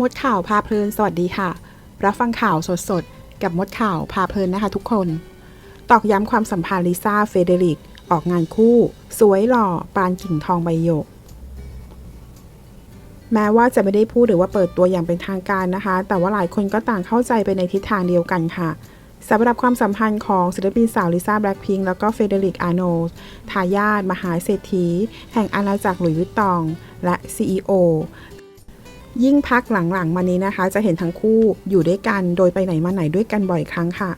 มดข่าวพาเพลินสวัสดีค่ะ รับฟังข่าวสดๆ กับมดข่าวพาเพลินนะคะทุกคน ตอกย้ำความสัมพันธ์ลิซ่าเฟเดริก ออกงานคู่ สวยหล่อ ปานกิ่งทองใบหยก แม้ว่าจะไม่ได้พูดหรือว่าเปิดตัวอย่างเป็นทางการนะคะ แต่ว่าหลายคนก็ต่างเข้าใจไปในทิศทางเดียวกันค่ะสำหรับความสัมพันธ์ของศิลปินสาวลิซ่าแบล็คพิงค์แล้วก็เฟเดริกอาร์โนทายาทมหาเศรษฐี แห่งอาณาจักรหลุยส์วิตตอง และ CEO ยิ่งพักหลังๆมานี้นะคะ จะเห็นทั้งคู่อยู่ด้วยกันโดยไปไหนมาไหนด้วยกันบ่อยครั้งค่ะ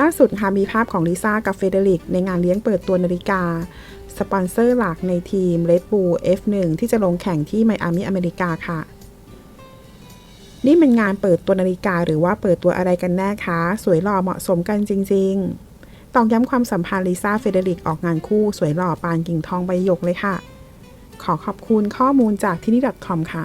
ล่าสุดค่ะมีภาพของลิซ่ากับเฟเดริกในงานเลี้ยงเปิดตัวนาฬิกา สปอนเซอร์หลักในทีม Red Bull F1 ที่จะลงแข่งที่ไมอามีอเมริกาค่ะนี่เป็นงานเปิดตัวนาฬิกาหรือว่าเปิดตัวอะไรกันแน่คะ สวยหล่อเหมาะสมกันจริงๆตอกย้ำความสัมพันธ์ลิซ่าเฟเดริกออกงานคู่สวยหล่อปานกิ่งทองใบหยกเลยค่ะ ขอขอบคุณข้อมูลจากที่นี่ .com ค่ะ